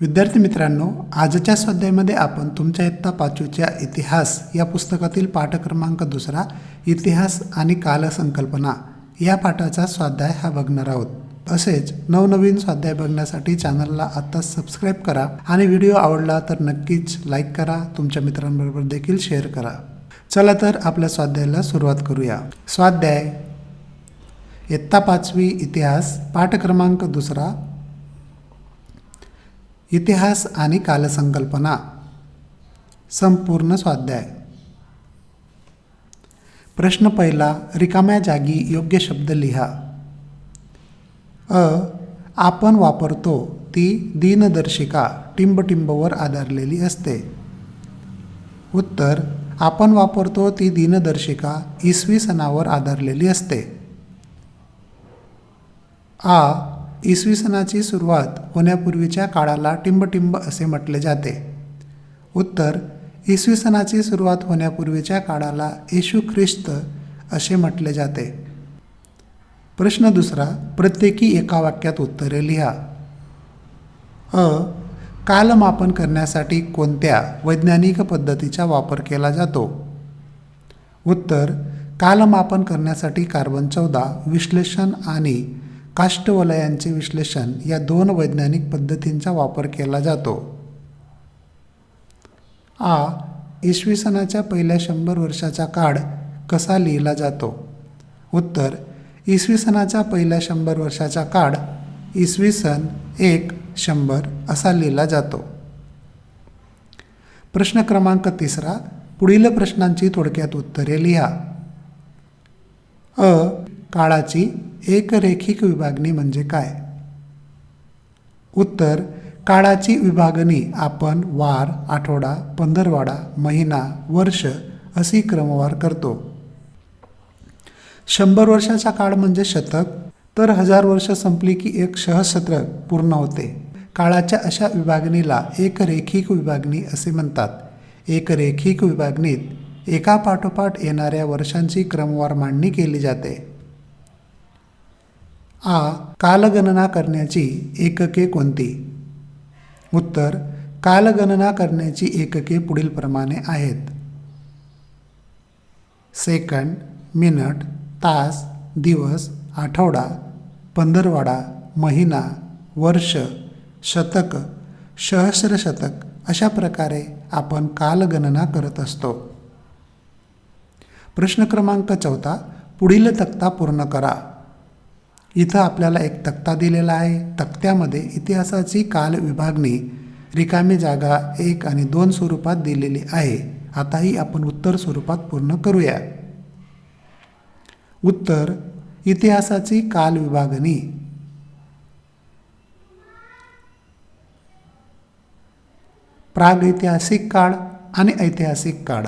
विद्यार्थी मित्रांनो आजच्या स्वाध्यायामध्ये आपण तुमच्या इयत्ता पाचवीच्या इतिहास या पुस्तकातील पाठ क्रमांक दुसरा इतिहास आणि कालसंकल्पना या पाठाचा स्वाध्याय हा बघणार आहोत. असेच नवनवीन स्वाध्याय बघण्यासाठी चॅनलला आत्ता सबस्क्राईब करा आणि व्हिडिओ आवडला तर नक्कीच लाईक करा तुमच्या मित्रांबरोबर देखील शेअर करा. चला तर आपल्या स्वाध्यायाला सुरुवात करूया. स्वाध्याय इयत्ता पाचवी इतिहास पाठ क्रमांक दुसरा इतिहास आणि कालसंकल्पना. संपूर्ण स्वाध्याय. प्रश्न पहिला रिकाम्या जागी योग्य शब्द लिहा. अ आपण वापरतो ती दिनदर्शिका टिंबटिंबवर आधारलेली असते. उत्तर आपण वापरतो ती दिनदर्शिका इसवी सणावर आधारलेली असते. आ इसवी सणाची सुरुवात होण्यापूर्वीच्या काळाला टिंबटिंब असे म्हटले जाते. उत्तर इसवी सणाची सुरुवात होण्यापूर्वीच्या काळाला येशू ख्रिस्त असे म्हटले जाते. प्रश्न दुसरा प्रत्येकी एका वाक्यात उत्तरे लिहा. अ कालमापन करण्यासाठी कोणत्या वैज्ञानिक पद्धतीचा वापर केला जातो? उत्तर कालमापन करण्यासाठी कार्बन चौदा विश्लेषण आणि काष्टवलयांचे विश्लेषण या दोन वैज्ञानिक पद्धतींचा वापर केला जातो. आ. इसवी सणाच्या पहिल्या शंभर वर्षाचा काळ कसा लिहिला जातो? उत्तर. इसवी सनाच्या पहिल्या शंभर वर्षाचा काळ इसवी सन एक शंभर असा लिहिला जातो. प्रश्न क्रमांक तिसरा. पुढील प्रश्नांची थोडक्यात उत्तरे लिहा. अ. काळाची एकरेखिक विभागणी म्हणजे काय? उत्तर काळाची विभागणी आपण वार आठवडा पंधरवाडा महिना वर्ष अशी क्रमवार करतो. शंभर वर्षाचा काळ म्हणजे शतक तर हजार वर्ष संपली की एक सहस्त्रक पूर्ण होते. काळाच्या अशा विभागणीला एकरेखिक विभागणी असे म्हणतात. एकरेखिक विभागणीत एका पाठोपाठ येणाऱ्या वर्षांची क्रमवार मांडणी केली जाते. आ कालगणना करण्याची एकके कोणती? उत्तर कालगणना करण्याची एकके पुढीलप्रमाणे आहेत. सेकंड मिनट तास दिवस आठवडा पंधरवाडा महिना वर्ष शतक सहस्रशतक अशा प्रकारे आपण कालगणना करत असतो. प्रश्न क्रमांक चौथा पुढील तक्ता पूर्ण करा. इथं आपल्याला एक तक्ता दिलेला आहे. तक्त्यामध्ये इतिहासाची काल विभागणी रिकामी जागा एक आणि दोन स्वरूपात दिलेली आहे. आता ही आपण उत्तर स्वरूपात पूर्ण करूया. उत्तर इतिहासाची काल विभागणी प्रागैतिहासिक काळ आणि ऐतिहासिक काळ.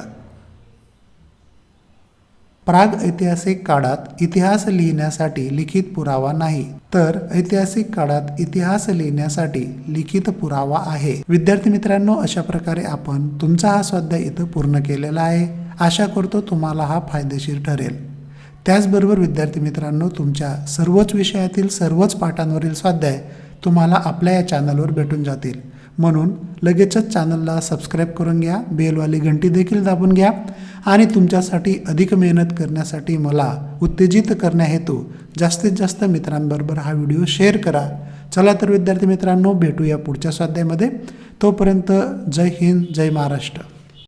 प्राग ऐतिहासिक काळात इतिहास लिहिण्यासाठी लिखित पुरावा नाही तर ऐतिहासिक काळात इतिहास लिहिण्यासाठी लिखित पुरावा आहे. विद्यार्थी मित्रांनो अशा प्रकारे आपण तुमचा हा स्वाध्याय इथं पूर्ण केलेला आहे. आशा करतो तुम्हाला हा फायदेशीर ठरेल. त्याचबरोबर विद्यार्थी मित्रांनो तुमच्या सर्वच विषयातील सर्वच पाठांवरील स्वाध्याय तुम्हाला आपल्या या चॅनलवर भेटून जातील. म्हणून लगेचच चॅनलला सबस्क्राईब करून घ्या बेलवाली घंटी देखील दाबून घ्या. आणि तुमच्यासाठी अधिक मेहनत करण्यासाठी मला उत्तेजित करण्याहेतू जास्तीत जास्त मित्रांबरोबर हा व्हिडिओ शेअर करा. चला तर विद्यार्थी मित्रांनो भेटूया पुढच्या स्वाध्यायामध्ये. तोपर्यंत जय हिंद जय महाराष्ट्र.